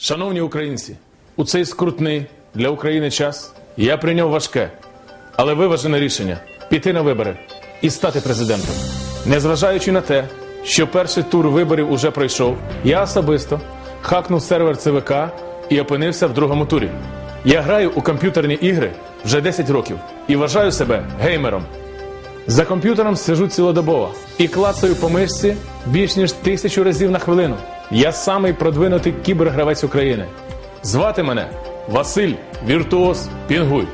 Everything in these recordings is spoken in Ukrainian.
Шановні українці, у цей скрутний для України час я прийняв важке, але виважене рішення піти на вибори і стати президентом. Незважаючи на те, що перший тур виборів уже пройшов, я особисто хакнув сервер ЦВК і опинився в другому турі. Я граю у комп'ютерні ігри вже 10 років і вважаю себе геймером. За комп'ютером сижу цілодобово і клацаю по мишці більш ніж тисячу разів на хвилину. Я самий продвинутий кібергравець України. Звати мене Василь Віртуоз Пінгуй.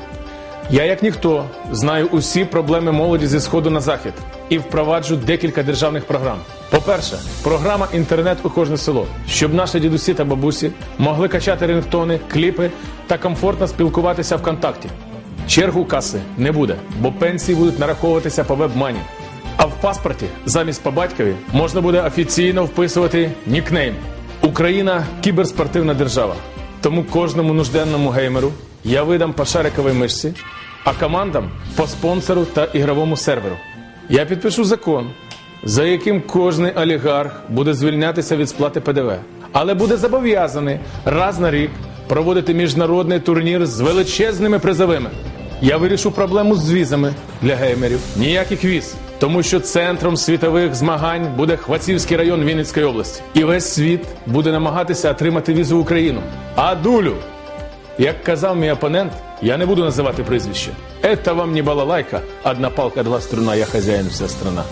Я, як ніхто, знаю усі проблеми молоді зі сходу на захід і впроваджу декілька державних програм. По-перше, програма інтернет у кожне село, щоб наші дідусі та бабусі могли качати рингтони, кліпи та комфортно спілкуватися ВКонтакті. Чергу каси не буде, бо пенсії будуть нараховуватися по вебмані. А в паспорті замість по батькові можна буде офіційно вписувати нікнейм. Україна кіберспортивна держава. Тому кожному нужденному геймеру я видам по шариковій мишці, а командам по спонсору та ігровому серверу. Я підпишу закон, за яким кожний олігарх буде звільнятися від сплати ПДВ, але буде зобов'язаний раз на рік проводити міжнародний турнір з величезними призовими. Я вирішу проблему з візами для геймерів. Ніяких віз, тому що центром світових змагань буде Хвацівський район Вінницької області. І весь світ буде намагатися отримати візу в Україну. А дулю, як казав мій опонент, я не буду називати прізвище. Это вам не балалайка, одна палка, два струна, я хазяїн, вся страна.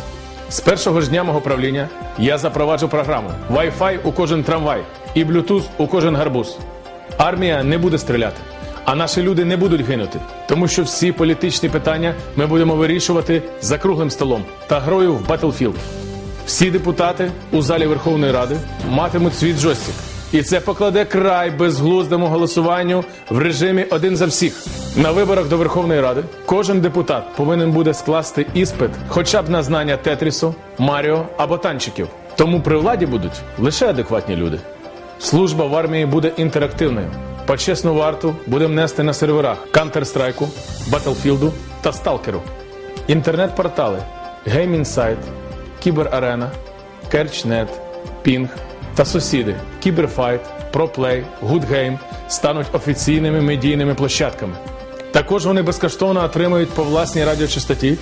З першого ж дня мого правління я запроваджу програму Wi-Fi у кожен трамвай і Bluetooth у кожен гарбуз. Армія не буде стріляти, а наші люди не будуть гинути, тому що всі політичні питання ми будемо вирішувати за круглим столом та грою в Battlefield. Всі депутати у залі Верховної Ради матимуть свій джойстик. І це покладе край безглуздому голосуванню в режимі один за всіх. На виборах до Верховної Ради кожен депутат повинен буде скласти іспит хоча б на знання Тетрісу, Маріо або танчиків. Тому при владі будуть лише адекватні люди. Служба в армії буде інтерактивною. Почесну варту будемо нести на серверах Counter-Strike, Battlefield та Stalker. Інтернет-портали Game Insight, Кіберарена, Керчнет, Пінг та сусіди Кіберфайт, ProPlay, GoodGame стануть офіційними медійними площадками. Також вони безкоштовно отримують по власній радіочастоті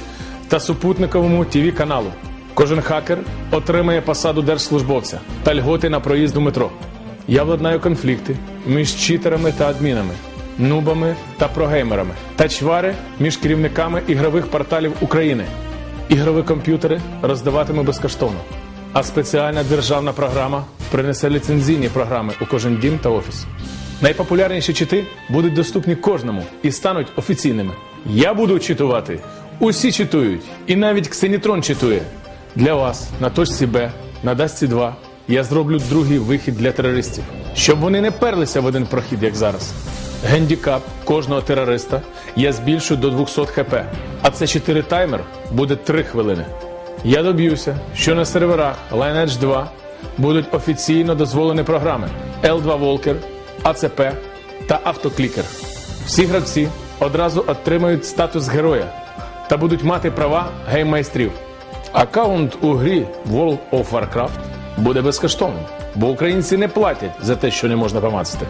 та супутниковому tv каналу. Кожен хакер отримає посаду держслужбовця та льготи на проїзд у метро. Я владнаю конфлікти між читерами та адмінами, нубами та прогеймерами та чвари між керівниками ігрових порталів України. Ігрові комп'ютери роздаватиму безкоштовно, а спеціальна державна програма принесе ліцензійні програми у кожен дім та офіс. Найпопулярніші чити будуть доступні кожному і стануть офіційними. Я буду читувати. Усі читують, і навіть Ксенітрон читує. Для вас на точці Б, на Дасті 2 я зроблю другий вихід для терористів, щоб вони не перлися в один прохід, як зараз. Гендікап кожного терориста я збільшу до 200 хп, а це 4 таймер буде 3 хвилини. Я доб'юся, що на серверах Lineage 2 будуть офіційно дозволені програми L2 Walker, АЦП та Автоклікер. Всі гравці одразу отримають статус героя та будуть мати права гейммайстрів. Аккаунт у грі World of Warcraft буде безкоштовним, бо українці не платять за те, що не можна помацати.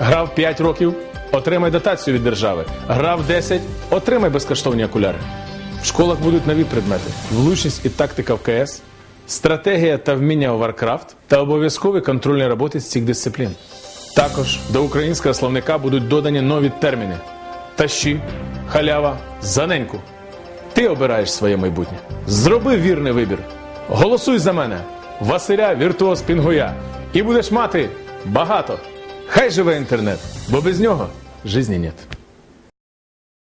Грав 5 років, отримай дотацію від держави. Грав 10, отримай безкоштовні окуляри. В школах будуть нові предмети: влучність і тактика в КС, стратегія та вміння у Warcraft та обов'язкові контрольні роботи з цих дисциплін. Також до українського словника будуть додані нові терміни: тащі, халява, заненьку. Ти обираєш своє майбутнє. Зроби вірний вибір. Голосуй за мене, Василя Віртуоз Пінгуя, і будеш мати багато. Хай живе інтернет, бо без нього житті нет.